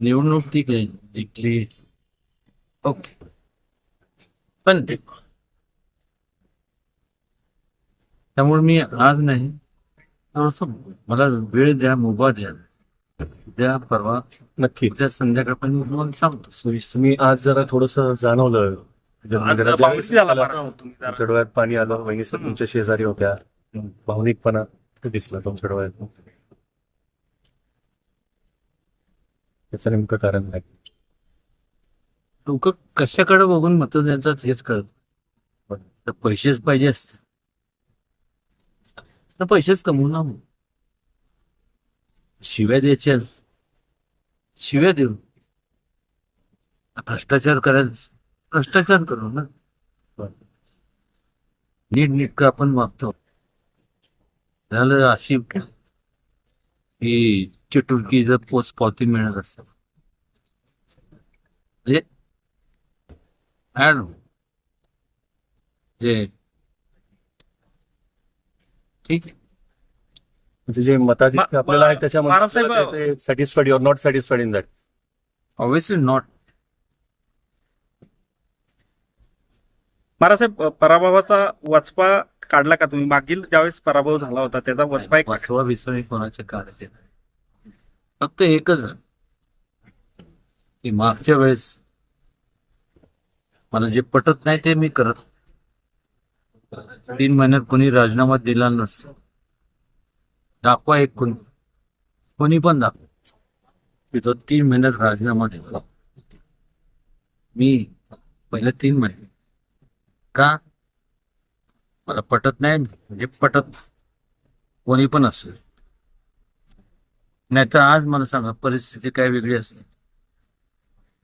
निवडणूक ठीक आहे जिंकली. ओके. पण त्यामुळे मी आज नाही थोडंसं मला वेळ द्या मुभा द्या. उद्या परवा. नक्की. उद्या संध्याकाळपर्यंत मी तुम्हाला सांगतो. सविस्तर मी आज जरा थोडस जाणवलं. तुमच्या डोळ्यात पाणी आलं वहिनी तुमच्या शेजारी होत्या. भावनिकपणा दिसला तुमच्या डोळ्यात. त्याचं नेमकं कारण काय? लोक कशाकडे बघून मत देतात हेच कळत तर पैसेच पाहिजे असते तर पैसेच कमवू ना मग. शिव्या द्यायच्या. शिव्या देऊ. भ्रष्टाचार करायला भ्रष्टाचार करू ना. नीट नीटकं आपण मागतो झालं अशी की चिटुलकी जर पोच पावती मिळत असतात म्हणजे. जे ठीक आहे म्हणजे जे मताधिक्य आपल्याला आहे त्याच्यामध्ये. Satisfied your not satisfied in that obviously not महाराजसाहेब पराभवाचा वचपा काढला का तुम्ही? मागील ज्यावेळेस पराभव झाला होता त्याचा वचपा एक वाचवा हे कोणाच्या नाही. फक्त एकच की मागच्या वेळेस मला जे पटत नाही ते मी करत. तीन महिन्यात कोणी राजीनामा दिला नसतो. दाखवा एक कोणी. कोणी पण दाखवा. मी तो तीन महिन्यात राजीनामा दिला. मी पहिले तीन महिने. का? मला पटत नाही म्हणजे पटत कोणी पण असू नाही नाहीतर आज मला सांगा परिस्थिती काय वेगळी असते.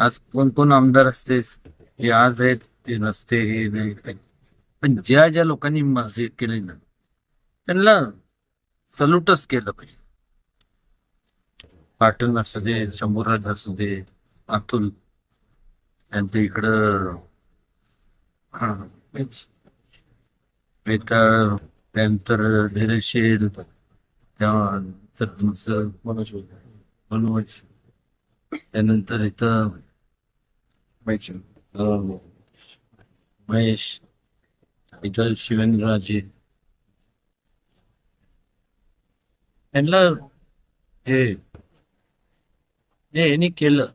आज कोण कोण आमदार असते हे आज आहेत ते नसते हे नाही पण ज्या ज्या लोकांनी हे केले ना त्यांना सल्यूटच केलं पाहिजे. पाटण असू दे शंभूराज असू दे अतुल त्यांच्या इकडं हा वेताळ त्यानंतर धैर्यशील त्यानंतर तुमचं मनोज मनोज. त्यानंतर इथं अं, महेश इथं शिवेंद्रराजे त्यांना हे जे यांनी केलं